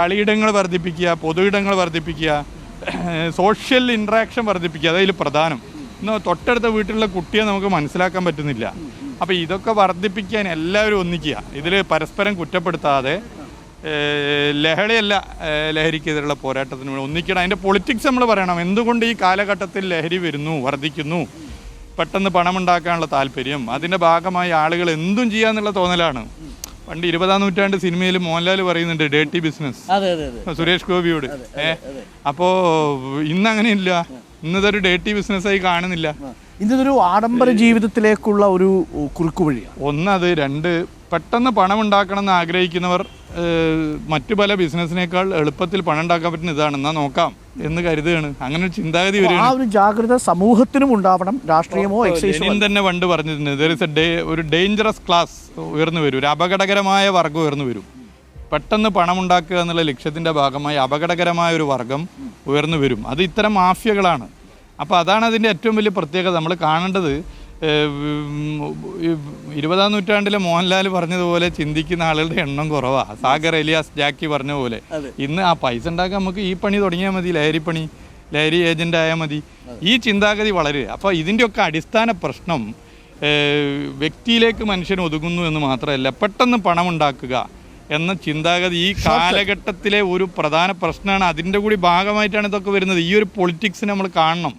കളിയിടങ്ങൾ വർദ്ധിപ്പിക്കുക പൊതുയിടങ്ങൾ വർദ്ധിപ്പിക്കുക social interaction വർദ്ധിപ്പിക്കുക അതതിൽ പ്രധാനം. ഇന്ന് തൊട്ടടുത്ത വീട്ടിലുള്ള കുട്ടിയെ നമുക്ക് മനസ്സിലാക്കാൻ പറ്റുന്നില്ല. അപ്പോൾ ഇതൊക്കെ വർദ്ധിപ്പിക്കാൻ എല്ലാവരും ഒന്നിക്കുക. ഇതിൽ പരസ്പരം കുറ്റപ്പെടുത്താതെ ലഹരിയല്ല ലഹരിക്കെതിരെയുള്ള പോരാട്ടത്തിന് വേണ്ടി ഒന്നിക്കണം. അതിന്റെ പൊളിറ്റിക്സ് നമ്മൾ പറയണം. എന്തുകൊണ്ട് ഈ കാലഘട്ടത്തിൽ ലഹരി വരുന്നു വർദ്ധിക്കുന്നു? പെട്ടെന്ന് പണമുണ്ടാക്കാനുള്ള താല്പര്യം അതിന്റെ ഭാഗമായി ആളുകൾ എന്തും ചെയ്യാന്നുള്ള തോന്നലാണ്. പണ്ട് ഇരുപതാം നൂറ്റാണ്ട് സിനിമയിൽ മോഹൻലാൽ പറയുന്നുണ്ട് ഡേട്ടി ബിസിനസ് സുരേഷ് ഗോപിയോട്. ഏ? അപ്പോ ഇന്ന് അങ്ങനെയില്ല ഇന്നതൊരു ഡേട്ടി ബിസിനസ്സായി കാണുന്നില്ല. ഇന്നതൊരു ആഡംബര ജീവിതത്തിലേക്കുള്ള ഒരു കുറുക്കുവഴിയാണ് ഒന്നത് രണ്ട് പെട്ടെന്ന് പണം ഉണ്ടാക്കണം എന്ന് ആഗ്രഹിക്കുന്നവർ മറ്റു പല ബിസിനസ്സിനേക്കാൾ എളുപ്പത്തിൽ പണം ഉണ്ടാക്കാൻ പറ്റുന്ന ഇതാണ് എന്നാ നോക്കാം എന്ന് കരുതുകയാണ്. അങ്ങനെ ഒരു ചിന്താഗതി ആ ഒരു ജാഗ്രത സമൂഹത്തിനും ഉണ്ടാവണം രാഷ്ട്രീയമോ എക്സൈസോ തന്നെ പണ്ട് പറഞ്ഞിട്ടുണ്ട് day- ഒരു ഡേഞ്ചറസ് ക്ലാസ് ഉയർന്നു വരും ഒരു അപകടകരമായ വർഗം ഉയർന്നു വരും. പെട്ടെന്ന് പണം ഉണ്ടാക്കുക എന്നുള്ള ലക്ഷ്യത്തിന്റെ ഭാഗമായി അപകടകരമായ ഒരു വർഗം ഉയർന്നു വരും. അത് ഇത്തരം മാഫിയകളാണ്. അപ്പോൾ അതാണ് അതിന്റെ ഏറ്റവും വലിയ പ്രത്യേകത. നമ്മൾ കാണേണ്ടത് ഇരുപതാം നൂറ്റാണ്ടിലെ മോഹൻലാൽ പറഞ്ഞതുപോലെ ചിന്തിക്കുന്ന ആളുകളുടെ എണ്ണം കുറവാണ് സാഗർ എലിയാസ് ജാക്കി പറഞ്ഞ പോലെ. ഇന്ന് ആ പൈസ ഉണ്ടാക്കാൻ നമുക്ക് ഈ പണി തുടങ്ങിയാൽ മതി ലഹരിപ്പണി ലഹരി ഏജന്റ് ആയാൽ മതി. ഈ ചിന്താഗതി വളരെ അപ്പോൾ ഇതിന്റെയൊക്കെ അടിസ്ഥാന പ്രശ്നം വ്യക്തിയിലേക്ക് മനുഷ്യൻ ഒതുങ്ങുന്നു എന്ന് മാത്രമല്ല പെട്ടെന്ന് പണം ഉണ്ടാക്കുക എന്ന ചിന്താഗതി ഈ കാലഘട്ടത്തിലെ ഒരു പ്രധാന പ്രശ്നമാണ്. അതിന്റെ കൂടി ഭാഗമായിട്ടാണ് ഇതൊക്കെ വരുന്നത്. ഈ ഒരു പൊളിറ്റിക്സ് നമ്മൾ കാണണം.